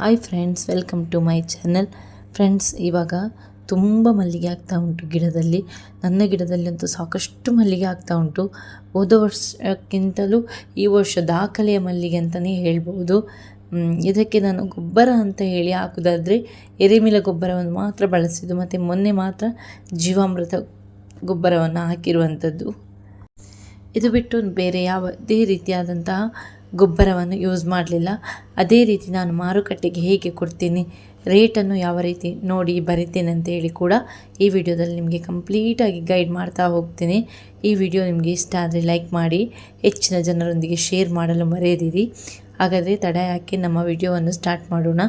Hi friends welcome to my channel friends ಇವಾಗ ತುಂಬ ಮಲ್ಲಿಗೆ ಆಗ್ತಾ ಉಂಟು ಗಿಡದಲ್ಲಿ. ನನ್ನ ಗಿಡದಲ್ಲಿ ಅಂತೂ ಸಾಕಷ್ಟು ಮಲ್ಲಿಗೆ ಆಗ್ತಾ ಉಂಟು. ಹೋದ ವರ್ಷಕ್ಕಿಂತಲೂ ಈ ವರ್ಷ ದಾಖಲೆಯ ಮಲ್ಲಿಗೆ ಅಂತಲೇ ಹೇಳ್ಬೋದು. ಇದಕ್ಕೆ ನಾನು ಗೊಬ್ಬರ ಅಂತ ಹೇಳಿ ಹಾಕೋದಾದರೆ ಎರೆಮಿಲ ಗೊಬ್ಬರವನ್ನು ಮಾತ್ರ ಬಳಸಿದ್ದು, ಮತ್ತು ಮೊನ್ನೆ ಮಾತ್ರ ಜೀವಾಮೃತ ಗೊಬ್ಬರವನ್ನು ಹಾಕಿರುವಂಥದ್ದು ಇದು ಬಿಟ್ಟು ಬೇರೆ ಯಾವುದೇ ರೀತಿಯಾದಂತಹ ಗೊಬ್ಬರವನ್ನು ಯೂಸ್ ಮಾಡಲಿಲ್ಲ. ಅದೇ ರೀತಿ ನಾನು ಮಾರುಕಟ್ಟೆಗೆ ಹೇಗೆ ಕೊಡ್ತೀನಿ ರೇಟನ್ನು ಯಾವ ರೀತಿ ನೋಡಿ ಬರಿತೇನೆ ಅಂತ ಹೇಳಿ ಕೂಡ ಈ ವಿಡಿಯೋದಲ್ಲಿ ನಿಮಗೆ ಕಂಪ್ಲೀಟಾಗಿ ಗೈಡ್ ಮಾಡ್ತಾ ಹೋಗ್ತೀನಿ. ಈ ವಿಡಿಯೋ ನಿಮಗೆ ಇಷ್ಟ ಆದರೆ ಲೈಕ್ ಮಾಡಿ, ಹೆಚ್ಚಿನ ಜನರೊಂದಿಗೆ ಶೇರ್ ಮಾಡಲು ಮರೆಯದಿರಿ. ಹಾಗಾದರೆ ತಡ ಹಾಕಿ ನಮ್ಮ ವಿಡಿಯೋವನ್ನು ಸ್ಟಾರ್ಟ್ ಮಾಡೋಣ.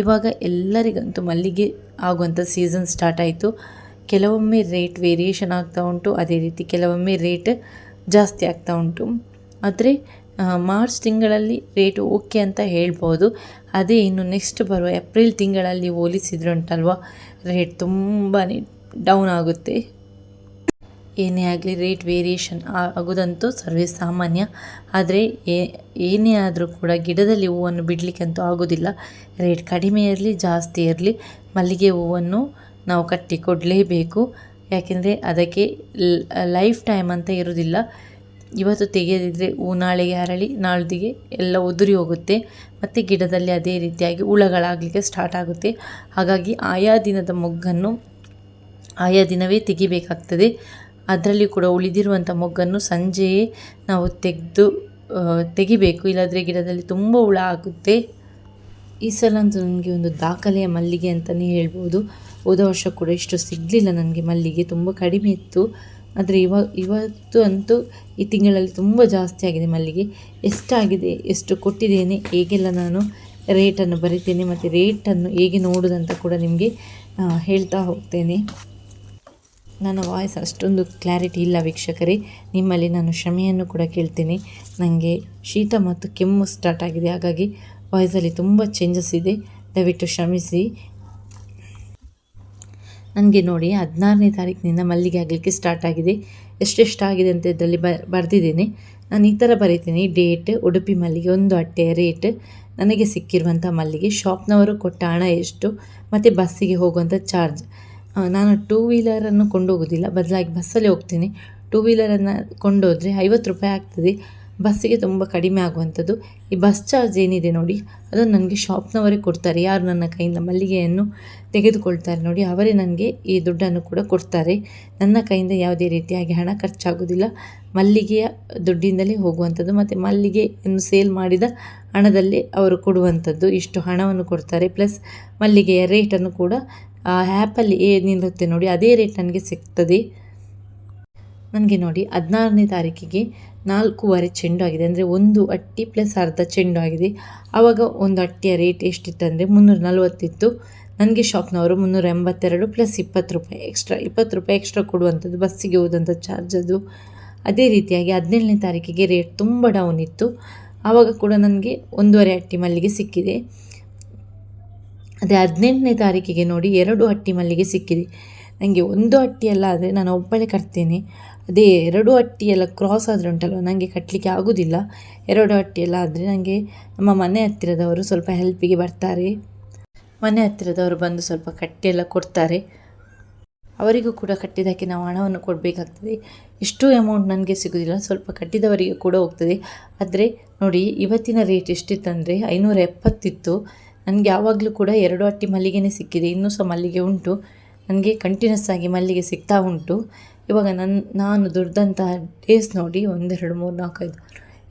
ಇವಾಗ ಎಲ್ಲರಿಗಂತೂ ಮಲ್ಲಿಗೆ ಆಗುವಂಥ ಸೀಸನ್ ಸ್ಟಾರ್ಟ್ ಆಯಿತು. ಕೆಲವೊಮ್ಮೆ ರೇಟ್ ವೇರಿಯೇಷನ್ ಆಗ್ತಾ ಉಂಟು, ಅದೇ ರೀತಿ ಕೆಲವೊಮ್ಮೆ ರೇಟ್ ಜಾಸ್ತಿ ಆಗ್ತಾ ಉಂಟು. ಆದರೆ ಮಾರ್ಚ್ ತಿಂಗಳಲ್ಲಿ ರೇಟ್ ಓಕೆ ಅಂತ ಹೇಳ್ಬೋದು. ಅದೇ ಇನ್ನು ನೆಕ್ಸ್ಟ್ ಬರುವ ಏಪ್ರಿಲ್ ತಿಂಗಳಲ್ಲಿ ಹೋಲಿಸಿದ್ರೆ ಉಂಟಲ್ವ ರೇಟ್ ತುಂಬಾ ಡೌನ್ ಆಗುತ್ತೆ. ಏನೇ ಆಗಲಿ ರೇಟ್ ವೇರಿಯೇಷನ್ ಆಗೋದಂತೂ ಸರ್ವೇ ಸಾಮಾನ್ಯ. ಆದರೆ ಏನೇ ಆದರೂ ಕೂಡ ಗಿಡದಲ್ಲಿ ಹೂವನ್ನು ಬಿಡಲಿಕ್ಕಂತೂ ಆಗೋದಿಲ್ಲ. ರೇಟ್ ಕಡಿಮೆ ಇರಲಿ, ಜಾಸ್ತಿ ಇರಲಿ, ಮಲ್ಲಿಗೆ ಹೂವನ್ನು ನಾವು ಕಟ್ಟಿ ಕೊಡಲೇಬೇಕು ಯಾಕೆಂದರೆ ಅದಕ್ಕೆ ಲೈಫ್ ಟೈಮ್ ಅಂತ ಇರೋದಿಲ್ಲ. ಇವತ್ತು ತೆಗೆಯದಿದ್ದರೆ ಹೂ ನಾಳೆಗೆ ಅರಳಿ ನಾಳ್ದಿಗೆ ಎಲ್ಲ ಉದುರಿ ಹೋಗುತ್ತೆ. ಮತ್ತು ಗಿಡದಲ್ಲಿ ಅದೇ ರೀತಿಯಾಗಿ ಹುಳಗಳಾಗಲಿಕ್ಕೆ ಸ್ಟಾರ್ಟ್ ಆಗುತ್ತೆ. ಹಾಗಾಗಿ ಆಯಾ ದಿನದ ಮೊಗ್ಗನ್ನು ಆಯಾ ದಿನವೇ ತೆಗಿಬೇಕಾಗ್ತದೆ. ಅದರಲ್ಲಿ ಕೂಡ ಉಳಿದಿರುವಂಥ ಮೊಗ್ಗನ್ನು ಸಂಜೆಯೇ ನಾವು ತೆಗೆದು ತೆಗಿಬೇಕು. ಇಲ್ಲಾದರೆ ಗಿಡದಲ್ಲಿ ತುಂಬ ಹುಳ ಆಗುತ್ತೆ. ಈ ಸಲ ಅಂತೂ ನನಗೆ ಒಂದು ದಾಖಲೆಯ ಮಲ್ಲಿಗೆ ಅಂತಲೇ ಹೇಳ್ಬೋದು. ಹೋದ ವರ್ಷ ಕೂಡ ಇಷ್ಟು ಸಿಗಲಿಲ್ಲ ನನಗೆ ಮಲ್ಲಿಗೆ. ತುಂಬ ಕಡಿಮೆ ಇತ್ತು. ಆದರೆ ಇವಾಗ ಇವತ್ತು ಅಂತೂ ಈ ತಿಂಗಳಲ್ಲಿ ತುಂಬ ಜಾಸ್ತಿ ಆಗಿದೆ ಮಲ್ಲಿಗೆ. ಎಷ್ಟಾಗಿದೆ, ಎಷ್ಟು ಕೊಟ್ಟಿದ್ದೇನೆ, ಹೇಗೆಲ್ಲ ನಾನು ರೇಟನ್ನು ಬರಿತೇನೆ ಮತ್ತು ರೇಟನ್ನು ಹೇಗೆ ನೋಡೋದಂತ ಕೂಡ ನಿಮಗೆ ಹೇಳ್ತಾ ಹೋಗ್ತೇನೆ. ನನ್ನ ವಾಯ್ಸ್ ಅಷ್ಟೊಂದು ಕ್ಲಾರಿಟಿ ಇಲ್ಲ ವೀಕ್ಷಕರೇ. ನಿಮ್ಮಲ್ಲಿ ನಾನು ಕ್ಷಮೆಯನ್ನು ಕೂಡ ಕೇಳ್ತೇನೆ. ನನಗೆ ಶೀತ ಮತ್ತು ಕೆಮ್ಮು ಸ್ಟಾರ್ಟ್ ಆಗಿದೆ. ಹಾಗಾಗಿ ವಾಯ್ಸಲ್ಲಿ ತುಂಬ ಚೇಂಜಸ್ ಇದೆ. ದಯವಿಟ್ಟು ಕ್ಷಮಿಸಿ. ನನಗೆ ನೋಡಿ ಹದಿನಾರನೇ ತಾರೀಕಿನಿಂದ ಮಲ್ಲಿಗೆ ಆಗಲಿಕ್ಕೆ ಸ್ಟಾರ್ಟ್ ಆಗಿದೆ. ಎಷ್ಟೆಷ್ಟಾಗಿದೆ ಅಂತ ಇದರಲ್ಲಿ ಬರೆದಿದ್ದೇನೆ. ನಾನು ಈ ಥರ ಬರೀತೀನಿ. ಡೇಟ್ ಉಡುಪಿ ಮಲ್ಲಿಗೆ, ಒಂದು ಅಟ್ಟೆಯ ರೇಟ್ ನನಗೆ ಸಿಕ್ಕಿರುವಂಥ ಮಲ್ಲಿಗೆ ಶಾಪ್ನವರು ಕೊಟ್ಟ ಹಣ ಎಷ್ಟು, ಮತ್ತು ಬಸ್ಸಿಗೆ ಹೋಗುವಂಥ ಚಾರ್ಜ್ ನಾನು ಟೂ ವೀಲರನ್ನು ಕೊಂಡೋಗೋದಿಲ್ಲ. ಬದಲಾಗಿ ಬಸ್ಸಲ್ಲಿ ಹೋಗ್ತೀನಿ. ಟೂ ವೀಲರನ್ನು ಕೊಂಡೋದ್ರೆ ಐವತ್ತು ರೂಪಾಯಿ ಆಗ್ತದೆ. ಬಸ್ಸಿಗೆ ತುಂಬ ಕಡಿಮೆ ಆಗುವಂಥದ್ದು. ಈ ಬಸ್ ಚಾರ್ಜ್ ಏನಿದೆ ನೋಡಿ, ಅದು ನನಗೆ ಶಾಪ್ನವರೇ ಕೊಡ್ತಾರೆ. ಯಾರು ನನ್ನ ಕೈಯಿಂದ ಮಲ್ಲಿಗೆಯನ್ನು ತೆಗೆದುಕೊಳ್ತಾರೆ ನೋಡಿ, ಅವರೇ ನನಗೆ ಈ ದುಡ್ಡನ್ನು ಕೂಡ ಕೊಡ್ತಾರೆ. ನನ್ನ ಕೈಯಿಂದ ಯಾವುದೇ ರೀತಿಯಾಗಿ ಹಣ ಖರ್ಚಾಗೋದಿಲ್ಲ ಮಲ್ಲಿಗೆಯ ದುಡ್ಡಿಂದಲೇ ಹೋಗುವಂಥದ್ದು. ಮತ್ತು ಮಲ್ಲಿಗೆಯನ್ನು ಸೇಲ್ ಮಾಡಿದ ಹಣದಲ್ಲಿ ಅವರು ಕೊಡುವಂಥದ್ದು. ಇಷ್ಟು ಹಣವನ್ನು ಕೊಡ್ತಾರೆ. ಪ್ಲಸ್ ಮಲ್ಲಿಗೆಯ ರೇಟನ್ನು ಕೂಡ ಆ್ಯಪಲ್ಲಿ ಏನಿರುತ್ತೆ ನೋಡಿ, ಅದೇ ರೇಟ್ ನನಗೆ ಸಿಗ್ತದೆ. ನನಗೆ ನೋಡಿ ಹದಿನಾರನೇ ತಾರೀಕಿಗೆ ನಾಲ್ಕೂವರೆ ಚೆಂಡು ಆಗಿದೆ. ಅಂದರೆ ಒಂದು ಅಟ್ಟಿ ಪ್ಲಸ್ ಅರ್ಧ ಚೆಂಡು ಆಗಿದೆ. ಆವಾಗ ಒಂದು ಅಟ್ಟಿಯ ರೇಟ್ ಎಷ್ಟಿತ್ತು ಅಂದರೆ ಮುನ್ನೂರ ನಲವತ್ತಿತ್ತು. ನನಗೆ ಶಾಪ್ನವರು ಮುನ್ನೂರ ಎಂಬತ್ತೆರಡು ಪ್ಲಸ್ ಇಪ್ಪತ್ತು ರೂಪಾಯಿ ಎಕ್ಸ್ಟ್ರಾ, ಇಪ್ಪತ್ತು ರೂಪಾಯಿ ಎಕ್ಸ್ಟ್ರಾ ಕೊಡುವಂಥದ್ದು, ಬಸ್ಸಿಗೆ ಹೋದಂಥ ಚಾರ್ಜ್ ಅದು. ಅದೇ ರೀತಿಯಾಗಿ ಹದಿನೇಳನೇ ತಾರೀಕಿಗೆ ರೇಟ್ ತುಂಬ ಡೌನ್ ಇತ್ತು. ಆವಾಗ ಕೂಡ ನನಗೆ ಒಂದೂವರೆ ಅಟ್ಟಿ ಮಲ್ಲಿಗೆ ಸಿಕ್ಕಿದೆ. ಅದೇ ಹದಿನೆಂಟನೇ ತಾರೀಕಿಗೆ ನೋಡಿ ಎರಡು ಅಟ್ಟಿ ಮಲ್ಲಿಗೆ ಸಿಕ್ಕಿದೆ. ನನಗೆ ಒಂದು ಅಟ್ಟಿಯೆಲ್ಲ, ಆದರೆ ನಾನು ಒಬ್ಬಳೇ ಕಟ್ತೇನೆ. ಅದೇ ಎರಡು ಅಟ್ಟಿಯೆಲ್ಲ ಕ್ರಾಸ್ ಆದರೆ ಉಂಟಲ್ವ? ನನಗೆ ಕಟ್ಟಲಿಕ್ಕೆ ಆಗೋದಿಲ್ಲ. ಎರಡು ಅಟ್ಟಿಯೆಲ್ಲ ಆದರೆ ನನಗೆ ನಮ್ಮ ಮನೆ ಹತ್ತಿರದವರು ಸ್ವಲ್ಪ ಹೆಲ್ಪಿಗೆ ಬರ್ತಾರೆ. ಮನೆ ಹತ್ತಿರದವರು ಬಂದು ಸ್ವಲ್ಪ ಕಟ್ಟಿ ಎಲ್ಲ ಕೊಡ್ತಾರೆ. ಅವರಿಗೂ ಕೂಡ ಕಟ್ಟಿದ್ದಕ್ಕೆ ನಾವು ಹಣವನ್ನು ಕೊಡಬೇಕಾಗ್ತದೆ. ಇಷ್ಟು ಅಮೌಂಟ್ ನನಗೆ ಸಿಗೋದಿಲ್ಲ. ಸ್ವಲ್ಪ ಕಟ್ಟಿದವರಿಗೆ ಕೂಡ ಹೋಗ್ತದೆ. ಆದರೆ ನೋಡಿ, ಇವತ್ತಿನ ರೇಟ್ ಎಷ್ಟಿತ್ತಂದರೆ ಐನೂರ ಎಪ್ಪತ್ತಿತ್ತು. ನನಗೆ ಯಾವಾಗಲೂ ಕೂಡ ಎರಡು ಅಟ್ಟಿ ಮಲ್ಲಿಗೆನೇ ಸಿಕ್ಕಿದೆ. ಇನ್ನೂ ಸಹ ಮಲ್ಲಿಗೆ ಉಂಟು. ನನಗೆ ಕಂಟಿನ್ಯೂಸ್ ಆಗಿ ಮಲ್ಲಿಗೆ ಸಿಗ್ತಾ ಉಂಟು. ಇವಾಗ ನನ್ನ ನಾನು ದುಡ್ದಂತಹ ಡೇಸ್ ನೋಡಿ ಒಂದೆರಡು ಮೂರು, ನಾಲ್ಕೈದು,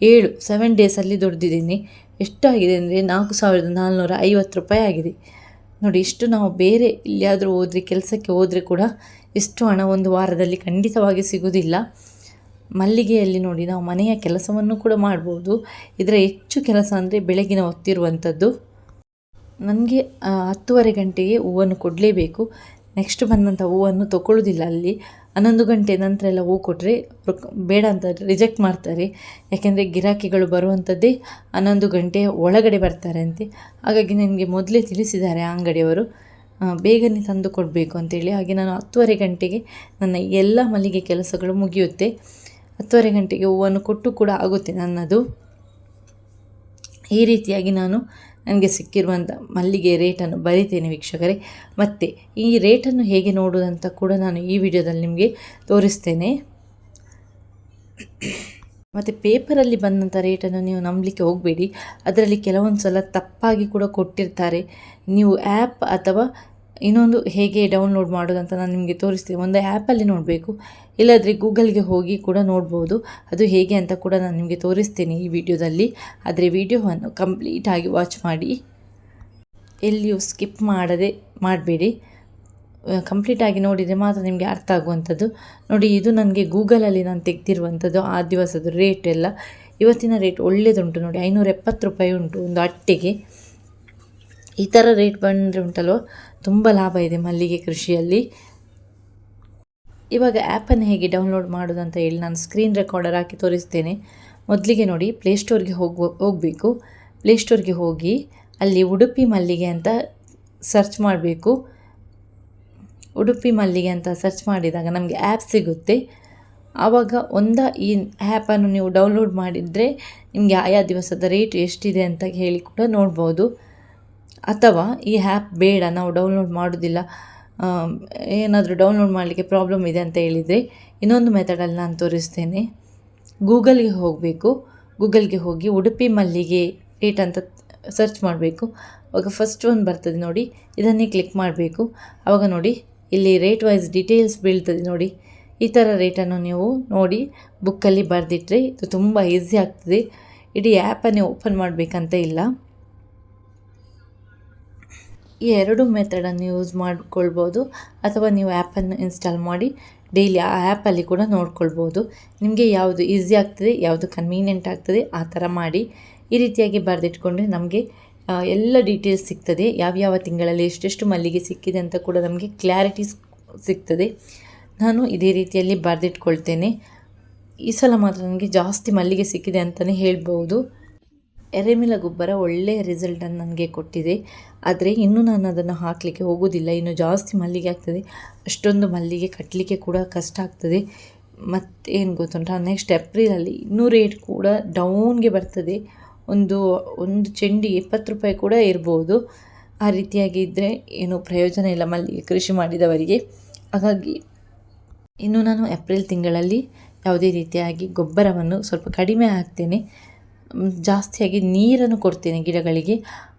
ಏಳು ಸೆವೆನ್ ಡೇಸಲ್ಲಿ ದುಡ್ದಿದ್ದೀನಿ. ಎಷ್ಟಾಗಿದೆ ಅಂದರೆ ನಾಲ್ಕು ಸಾವಿರದ ನಾಲ್ನೂರ ಐವತ್ತು ರೂಪಾಯಿ ಆಗಿದೆ. ನೋಡಿ, ಇಷ್ಟು ನಾವು ಬೇರೆ ಎಲ್ಲಿಯಾದರೂ ಹೋದರೆ, ಕೆಲಸಕ್ಕೆ ಹೋದರೆ ಕೂಡ ಇಷ್ಟು ಹಣ ಒಂದು ವಾರದಲ್ಲಿ ಖಂಡಿತವಾಗಿ ಸಿಗೋದಿಲ್ಲ. ಮಲ್ಲಿಗೆಯಲ್ಲಿ ನೋಡಿ, ನಾವು ಮನೆಯ ಕೆಲಸವನ್ನು ಕೂಡ ಮಾಡ್ಬೋದು. ಇದರ ಹೆಚ್ಚು ಕೆಲಸ ಅಂದರೆ ಬೆಳಗಿನ ಹೊತ್ತಿರುವಂಥದ್ದು. ನನಗೆ ಹತ್ತುವರೆ ಗಂಟೆಗೆ ಹೂವನ್ನು ಕೊಡಲೇಬೇಕು. ನೆಕ್ಸ್ಟ್ ಬಂದಂಥ ಹೂವನ್ನು ತೊಗೊಳ್ಳೋದಿಲ್ಲ ಅಲ್ಲಿ. ಹನ್ನೊಂದು ಗಂಟೆ ನಂತರ ಎಲ್ಲ ಹೂ ಕೊಟ್ಟರೆ ಬೇಡ ಅಂತ ರಿಜೆಕ್ಟ್ ಮಾಡ್ತಾರೆ. ಯಾಕೆಂದರೆ ಗಿರಾಕಿಗಳು ಬರುವಂಥದ್ದೇ ಹನ್ನೊಂದು ಗಂಟೆ ಒಳಗಡೆ ಬರ್ತಾರೆ ಅಂತೆ. ಹಾಗಾಗಿ ನನಗೆ ಮೊದಲೇ ತಿಳಿಸಿದ್ದಾರೆ ಆ ಅಂಗಡಿಯವರು ಬೇಗನೆ ತಂದು ಕೊಡಬೇಕು ಅಂತೇಳಿ. ಹಾಗೆ ನಾನು ಹತ್ತುವರೆ ಗಂಟೆಗೆ ನನ್ನ ಎಲ್ಲ ಮಲ್ಲಿಗೆ ಕೆಲಸಗಳು ಮುಗಿಯುತ್ತೆ. ಹತ್ತುವರೆ ಗಂಟೆಗೆ ಹೂವನ್ನು ಕೊಟ್ಟು ಕೂಡ ಆಗುತ್ತೆ ನನ್ನದು. ಈ ರೀತಿಯಾಗಿ ನಾನು ನನಗೆ ಸಿಕ್ಕಿರುವಂಥ ಮಲ್ಲಿಗೆ ರೇಟನ್ನು ಬರಿತೇನೆ ವೀಕ್ಷಕರೇ. ಮತ್ತು ಈ ರೇಟನ್ನು ಹೇಗೆ ನೋಡುವುದಂತ ಕೂಡ ನಾನು ಈ ವಿಡಿಯೋದಲ್ಲಿ ನಿಮಗೆ ತೋರಿಸ್ತೇನೆ. ಮತ್ತು ಪೇಪರಲ್ಲಿ ಬಂದಂಥ ರೇಟನ್ನು ನೀವು ನಂಬಲಿಕ್ಕೆ ಹೋಗಬೇಡಿ. ಅದರಲ್ಲಿ ಕೆಲವೊಂದು ಸಲ ತಪ್ಪಾಗಿ ಕೂಡ ಕೊಟ್ಟಿರ್ತಾರೆ. ನೀವು ಆ್ಯಪ್ ಅಥವಾ ಇನ್ನೊಂದು ಹೇಗೆ ಡೌನ್ಲೋಡ್ ಮಾಡೋದಂತ ನಾನು ನಿಮಗೆ ತೋರಿಸ್ತೀನಿ. ಒಂದು ಆ್ಯಪಲ್ಲಿ ನೋಡಬೇಕು. ಇಲ್ಲಾದರೆ ಗೂಗಲ್ಗೆ ಹೋಗಿ ಕೂಡ ನೋಡ್ಬೋದು. ಅದು ಹೇಗೆ ಅಂತ ಕೂಡ ನಾನು ನಿಮಗೆ ತೋರಿಸ್ತೀನಿ ಈ ವಿಡಿಯೋದಲ್ಲಿ. ಆದರೆ ವಿಡಿಯೋವನ್ನು ಕಂಪ್ಲೀಟಾಗಿ ವಾಚ್ ಮಾಡಿ. ಎಲ್ಲಿಯೂ ಸ್ಕಿಪ್ ಮಾಡದೆ ಮಾಡಬೇಡಿ. ಕಂಪ್ಲೀಟಾಗಿ ನೋಡಿದರೆ ಮಾತ್ರ ನಿಮಗೆ ಅರ್ಥ ಆಗುವಂಥದ್ದು. ನೋಡಿ, ಇದು ನನಗೆ ಗೂಗಲಲ್ಲಿ ನಾನು ತೆಗೆದಿರುವಂಥದ್ದು ಆ ದಿವಸದ ರೇಟ್ ಎಲ್ಲ. ಇವತ್ತಿನ ರೇಟ್ ಒಳ್ಳೆಯದುಂಟು ನೋಡಿ, ಐನೂರ ಎಪ್ಪತ್ತು ರೂಪಾಯಿ ಉಂಟು ಒಂದು ಅಟ್ಟೆಗೆ. ಈ ಥರ ರೇಟ್ ಬಂದರೆ ಉಂಟಲ್ವ? ತುಂಬ ಲಾಭ ಇದೆ ಮಲ್ಲಿಗೆ ಕೃಷಿಯಲ್ಲಿ. ಇವಾಗ ಆ್ಯಪನ್ನು ಹೇಗೆ ಡೌನ್ಲೋಡ್ ಮಾಡೋದಂತ ಹೇಳಿ ನಾನು ಸ್ಕ್ರೀನ್ ರೆಕಾರ್ಡರ್ ಹಾಕಿ ತೋರಿಸ್ತೇನೆ. ಮೊದಲಿಗೆ ನೋಡಿ ಪ್ಲೇಸ್ಟೋರ್ಗೆ ಹೋಗುವ, ಹೋಗಬೇಕು. ಪ್ಲೇಸ್ಟೋರ್ಗೆ ಹೋಗಿ ಅಲ್ಲಿ ಉಡುಪಿ ಮಲ್ಲಿಗೆ ಅಂತ ಸರ್ಚ್ ಮಾಡಬೇಕು. ಉಡುಪಿ ಮಲ್ಲಿಗೆ ಅಂತ ಸರ್ಚ್ ಮಾಡಿದಾಗ ನಮಗೆ ಆ್ಯಪ್ ಸಿಗುತ್ತೆ. ಆವಾಗ ಒಂದ ಈ ಆ್ಯಪನ್ನು ನೀವು ಡೌನ್ಲೋಡ್ ಮಾಡಿದರೆ ನಿಮಗೆ ಆಯಾ ದಿವಸದ ರೇಟ್ ಎಷ್ಟಿದೆ ಅಂತ ಹೇಳಿ ಕೂಡ ನೋಡ್ಬೋದು. ಅಥವಾ ಈ ಆ್ಯಪ್ ಬೇಡ, ನಾವು ಡೌನ್ಲೋಡ್ ಮಾಡೋದಿಲ್ಲ ಏನಾದರೂ ಡೌನ್ಲೋಡ್ ಮಾಡಲಿಕ್ಕೆ ಪ್ರಾಬ್ಲಮ್ ಇದೆ ಅಂತ ಹೇಳಿದರೆ ಇನ್ನೊಂದು ಮೆಥಡಲ್ಲಿ ನಾನು ತೋರಿಸ್ತೇನೆ. ಗೂಗಲ್ಗೆ ಹೋಗಬೇಕು, ಗೂಗಲ್ಗೆ ಹೋಗಿ ಉಡುಪಿ ಮಲ್ಲಿಗೆ ರೇಟ್ ಅಂತ ಸರ್ಚ್ ಮಾಡಬೇಕು. ಆವಾಗ ಫಸ್ಟ್ ಒಂದು ಬರ್ತದೆ ನೋಡಿ, ಇದನ್ನೇ ಕ್ಲಿಕ್ ಮಾಡಬೇಕು. ಆವಾಗ ನೋಡಿ, ಇಲ್ಲಿ ರೇಟ್ ವೈಸ್ ಡೀಟೇಲ್ಸ್ ಬೀಳ್ತದೆ ನೋಡಿ. ಈ ಥರ ರೇಟನ್ನು ನೀವು ನೋಡಿ ಬುಕ್ಕಲ್ಲಿ ಬರೆದಿಟ್ರೆ ಇದು ತುಂಬ ಈಸಿ ಆಗ್ತದೆ. ಇಡೀ ಆ್ಯಪನ್ನೇ ಓಪನ್ ಮಾಡಬೇಕಂತ ಇಲ್ಲ. ಈ ಎರಡು ಮೆಥಡನ್ನು ಯೂಸ್ ಮಾಡಿಕೊಳ್ಬೋದು. ಅಥವಾ ನೀವು ಆ್ಯಪನ್ನು ಇನ್ಸ್ಟಾಲ್ ಮಾಡಿ ಡೈಲಿ ಆ ಆ್ಯಪಲ್ಲಿ ಕೂಡ ನೋಡ್ಕೊಳ್ಬೋದು. ನಿಮಗೆ ಯಾವುದು ಈಸಿ ಆಗ್ತದೆ, ಯಾವುದು ಕನ್ವೀನಿಯೆಂಟ್ ಆಗ್ತದೆ, ಆ ಥರ ಮಾಡಿ. ಈ ರೀತಿಯಾಗಿ ಬರೆದಿಟ್ಕೊಂಡ್ರೆ ನಮಗೆ ಎಲ್ಲ ಡೀಟೇಲ್ಸ್ ಸಿಗ್ತದೆ. ಯಾವ್ಯಾವ ತಿಂಗಳಲ್ಲಿ ಎಷ್ಟೆಷ್ಟು ಮಲ್ಲಿಗೆ ಸಿಕ್ಕಿದೆ ಅಂತ ಕೂಡ ನಮಗೆ ಕ್ಲಾರಿಟಿ ಸಿಗ್ತದೆ. ನಾನು ಇದೇ ರೀತಿಯಲ್ಲಿ ಬರೆದಿಟ್ಕೊಳ್ತೇನೆ. ಈ ಸಲ ಮಾತ್ರ ನನಗೆ ಜಾಸ್ತಿ ಮಲ್ಲಿಗೆ ಸಿಕ್ಕಿದೆ ಅಂತಲೇ ಹೇಳ್ಬೋದು. ಎರೆಮಿಲ ಗೊಬ್ಬರ ಒಳ್ಳೆಯ ರಿಸಲ್ಟನ್ನು ನನಗೆ ಕೊಟ್ಟಿದೆ. ಆದರೆ ಇನ್ನೂ ನಾನು ಅದನ್ನು ಹಾಕಲಿಕ್ಕೆ ಹೋಗೋದಿಲ್ಲ. ಇನ್ನು ಜಾಸ್ತಿ ಮಲ್ಲಿಗೆ ಆಗ್ತದೆ. ಅಷ್ಟೊಂದು ಮಲ್ಲಿಗೆ ಕಟ್ಟಲಿಕ್ಕೆ ಕೂಡ ಕಷ್ಟ ಆಗ್ತದೆ. ಮತ್ತೇನು ಗೊತ್ತುಂಟ? ನೆಕ್ಸ್ಟ್ ಏಪ್ರಿಲಲ್ಲಿ ಇನ್ನೂ ರೇಟ್ ಕೂಡ ಡೌನ್ಗೆ ಬರ್ತದೆ. ಒಂದು ಒಂದು ಚೆಂಡಿ ಇಪ್ಪತ್ತು ರೂಪಾಯಿ ಕೂಡ ಇರ್ಬೋದು. ಆ ರೀತಿಯಾಗಿ ಇದ್ದರೆ ಏನೂ ಪ್ರಯೋಜನ ಇಲ್ಲ ಮಲ್ಲಿಗೆ ಕೃಷಿ ಮಾಡಿದವರಿಗೆ. ಹಾಗಾಗಿ ಇನ್ನು ನಾನು ಏಪ್ರಿಲ್ ತಿಂಗಳಲ್ಲಿ ಯಾವುದೇ ರೀತಿಯಾಗಿ ಗೊಬ್ಬರವನ್ನು ಸ್ವಲ್ಪ ಕಡಿಮೆ ಹಾಕ್ತೇನೆ. ಜಾಸ್ತಿಯಾಗಿ ನೀರನ್ನು ಕೊಡ್ತೇನೆ ಗಿಡಗಳಿಗೆ.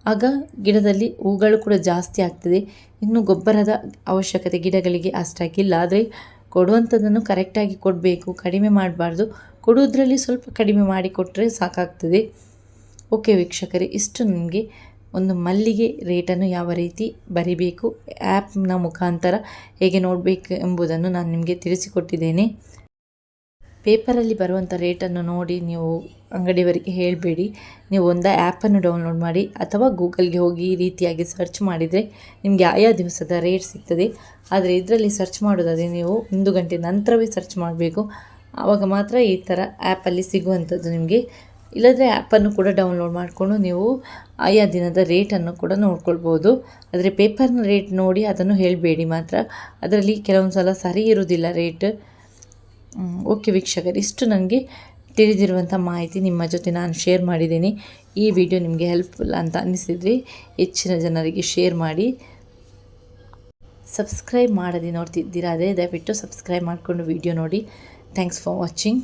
ಆಗ ಗಿಡದಲ್ಲಿ ಹೂಗಳು ಕೂಡ ಜಾಸ್ತಿ ಆಗ್ತದೆ. ಇನ್ನು ಗೊಬ್ಬರದ ಅವಶ್ಯಕತೆ ಗಿಡಗಳಿಗೆ ಅಷ್ಟಾಗಿಲ್ಲ ಆದರೆ ಕೊಡುವಂಥದ್ದನ್ನು ಕರೆಕ್ಟಾಗಿ ಕೊಡಬೇಕು, ಕಡಿಮೆ ಮಾಡಬಾರ್ದು. ಕೊಡುವುದರಲ್ಲಿ ಸ್ವಲ್ಪ ಕಡಿಮೆ ಮಾಡಿ ಕೊಟ್ಟರೆ ಸಾಕಾಗ್ತದೆ. ಓಕೆ ವೀಕ್ಷಕರೇ, ಇಷ್ಟು ನನಗೆ ಒಂದು ಮಲ್ಲಿಗೆ ರೇಟನ್ನು ಯಾವ ರೀತಿ ಬರಿಬೇಕು ಆ್ಯಪ್ನ ಮುಖಾಂತರ ಹೇಗೆ ನೋಡಬೇಕು ಎಂಬುದನ್ನು ನಾನು ನಿಮಗೆ ತಿಳಿಸಿಕೊಟ್ಟಿದ್ದೇನೆ. ಪೇಪರಲ್ಲಿ ಬರುವಂಥ ರೇಟನ್ನು ನೋಡಿ ನೀವು ಅಂಗಡಿಯವರಿಗೆ ಹೇಳಬೇಡಿ. ನೀವು ಒಂದು ಆ್ಯಪನ್ನು ಡೌನ್ಲೋಡ್ ಮಾಡಿ ಅಥವಾ ಗೂಗಲ್ಗೆ ಹೋಗಿ ಈ ರೀತಿಯಾಗಿ ಸರ್ಚ್ ಮಾಡಿದರೆ ನಿಮಗೆ ಆಯಾ ದಿವಸದ ರೇಟ್ ಸಿಗ್ತದೆ. ಆದರೆ ಇದರಲ್ಲಿ ಸರ್ಚ್ ಮಾಡೋದಾದರೆ ನೀವು ಒಂದು ಗಂಟೆ ನಂತರವೇ ಸರ್ಚ್ ಮಾಡಬೇಕು. ಆವಾಗ ಮಾತ್ರ ಈ ಥರ ಆ್ಯಪಲ್ಲಿ ಸಿಗುವಂಥದ್ದು ನಿಮಗೆ. ಇಲ್ಲದ್ರೆ ಆ್ಯಪನ್ನು ಕೂಡ ಡೌನ್ಲೋಡ್ ಮಾಡಿಕೊಂಡು ನೀವು ಆಯಾ ದಿನದ ರೇಟನ್ನು ಕೂಡ ನೋಡ್ಕೊಳ್ಬೋದು. ಆದರೆ ಪೇಪರ್ನ ರೇಟ್ ನೋಡಿ ಅದನ್ನು ಹೇಳಬೇಡಿ ಮಾತ್ರ. ಅದರಲ್ಲಿ ಕೆಲವೊಂದು ಸಲ ಸರಿ ಇರೋದಿಲ್ಲ ರೇಟ್. ಓಕೆ ವೀಕ್ಷಕರು, ಇಷ್ಟು ನನಗೆ ತಿಳಿದಿರುವಂಥ ಮಾಹಿತಿ ನಿಮ್ಮ ಜೊತೆ ನಾನು ಶೇರ್ ಮಾಡಿದ್ದೀನಿ. ಈ ವಿಡಿಯೋ ನಿಮಗೆ ಹೆಲ್ಪ್ಫುಲ್ ಅಂತ ಅನ್ನಿಸಿದ್ರಿ ಹೆಚ್ಚಿನ ಜನರಿಗೆ ಶೇರ್ ಮಾಡಿ. ಸಬ್ಸ್ಕ್ರೈಬ್ ಮಾಡದೆ ನೋಡ್ತಿದ್ದೀರಾ, ಅದೇ ದಯವಿಟ್ಟು ಸಬ್ಸ್ಕ್ರೈಬ್ ಮಾಡಿಕೊಂಡು ವಿಡಿಯೋ ನೋಡಿ. Thanks for watching.